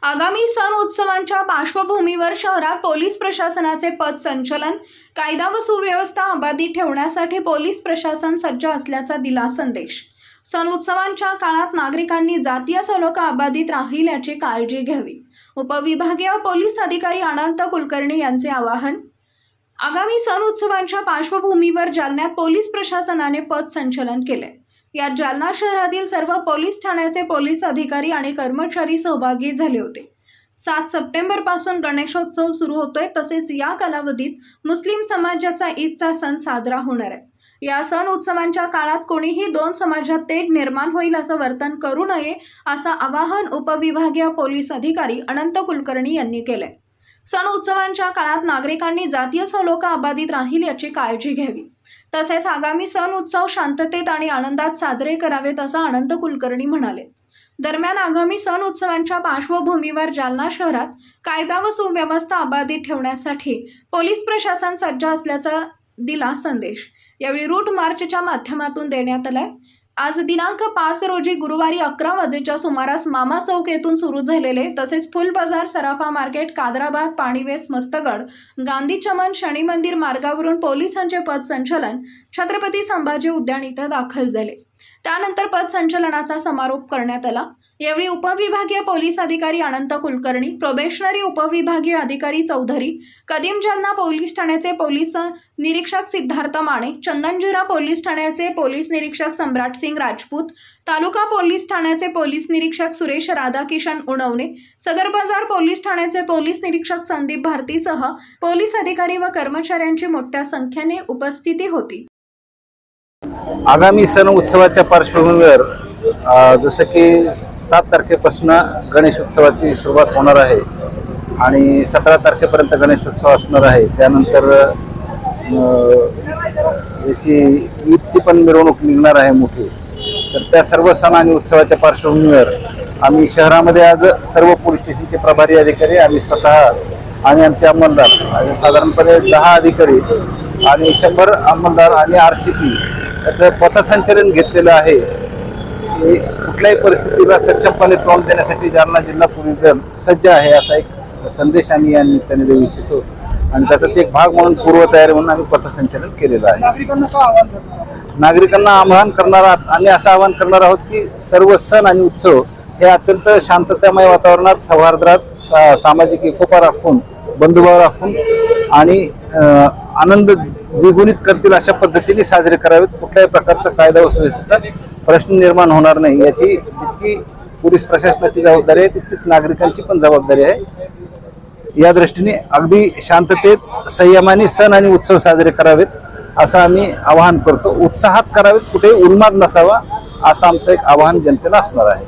आगामी सण उत्सवांच्या पार्श्वभूमीवर शहरात पोलीस प्रशासनाचे पद संचलन कायदा व सुव्यवस्था अबाधित ठेवण्यासाठी पोलीस प्रशासन सज्ज असल्याचा दिला संदेश. सण उत्सवांच्या काळात नागरिकांनी जातीय सलोखा अबाधित राहील याची काळजी घ्यावी. उपविभागीय पोलीस अधिकारी अनंत कुलकर्णी यांचे आवाहन आगामी सण उत्सवांच्या पार्श्वभूमीवर जालन्यात पोलीस प्रशासनाने पद संचलन केले. यात जालना शहरातील सर्व पोलीस ठाण्याचे पोलीस अधिकारी आणि कर्मचारी सहभागी झाले होते. सात सप्टेंबरपासून गणेशोत्सव सुरू होतोय. तसेच या कालावधीत मुस्लिम समाजाचा ईदचा सण साजरा होणार आहे. या सण उत्सवांच्या काळात कोणीही दोन समाजात तेढ निर्माण होईल असं वर्तन करू नये असं आवाहन उपविभागीय पोलीस अधिकारी अनंत कुलकर्णी यांनी केलंय. सण उत्सवांच्या काळात नागरिकांनी जातीय सलोखा अबाधित राहील याची काळजी घ्यावी. तसेच आगामी सण उत्सव शांततेत आणि आनंदात साजरे करावेत असं अनंत कुलकर्णी म्हणाले. दरम्यान आगामी सण उत्सवांच्या पार्श्वभूमीवर जालना शहरात कायदा व सुव्यवस्था अबाधित ठेवण्यासाठी पोलीस प्रशासन सज्ज असल्याचा दिला संदेश. यावेळी रूट मार्चच्या माध्यमातून देण्यात आलाय. आज दिनांक पाच रोजी गुरुवारी अकरा वाजेच्या सुमारास मामा चौक येथून सुरू झालेले तसेच फुल बाजार सराफा मार्केट कादराबाद पाणीवेस मस्तगड गांधी चमन शनी मंदिर मार्गावरून पोलिसांचे पद संचलन छत्रपती संभाजी उद्यान इथं दाखल झाले. त्यानंतर पद संचलनाचा समारोप करण्यात आला. यावेळी उपविभागीय पोलीस अधिकारी अनंत कुलकर्णी प्रोबेशनरी उपविभागीय अधिकारी चौधरी कदीम जालना पोलीस ठाण्याचे पोलीस निरीक्षक सिद्धार्थ माने चंदनजुरा पोलीस ठाण्याचे पोलीस निरीक्षक सम्राट सिंग राजपूत तालुका पोलीस ठाण्याचे पोलीस निरीक्षक सुरेश राधाकिशन उणवणे सदर बाजार पोलीस ठाण्याचे पोलीस निरीक्षक संदीप भारतीसह पोलीस अधिकारी व कर्मचाऱ्यांची मोठ्या संख्येने उपस्थिती होती. आगामी सण उत्सवाच्या पार्श्वभूमीवर जसं की सात तारखेपासून गणेश उत्सवाची सुरुवात होणार आहे आणि सतरा तारखेपर्यंत गणेशोत्सव असणार आहे. त्यानंतर याची ईदची पण मिरवणूक निघणार आहे मोठी. तर त्या सर्व सण आणि उत्सवाच्या पार्श्वभूमीवर आम्ही शहरामध्ये आज सर्व पोलीस स्टेशनचे प्रभारी अधिकारी आम्ही स्वतः आणि आमचे अंमलदार आणि साधारणपणे दहा अधिकारी आणि शंभर अंमलदार आणि आर सी पी याचं पथसंचलन घेतलेलं आहे. की कुठल्याही परिस्थितीला सक्षमपणे तोंड देण्यासाठी जालना जिल्हा पोलीस दल सज्ज आहे असा एक संदेश आम्ही या निमित्ताने देऊ इच्छितो. आणि त्याचाच एक भाग म्हणून पूर्वतयारी म्हणून आम्ही पथसंचलन केलेलं आहे. नागरिकांना आवाहन करणार आणि असं आवाहन करणार आहोत की सर्व सण आणि उत्सव हे अत्यंत शांततामय वातावरणात सौहार्दात सा- सामाजिक एकोपा राखून बंधुभाव राखून आणि आनंद द्विगुणित करतील अशा पद्धतीने साजरे करावेत. कुठल्याही प्रकारचा कायदा व सुव्यवस्थेचा प्रश्न निर्माण होणार नाही याची जितकी पोलीस प्रशासनाची जबाबदारी आहे तितकीच नागरिकांची पण जबाबदारी आहे. या दृष्टीने अगदी शांततेत संयमाने सण आणि उत्सव साजरे करावेत असं आम्ही आवाहन करतो. उत्साहात करावेत कुठेही उन्माद नसावा असं आमचं एक आवाहन जनतेला असणार आहे.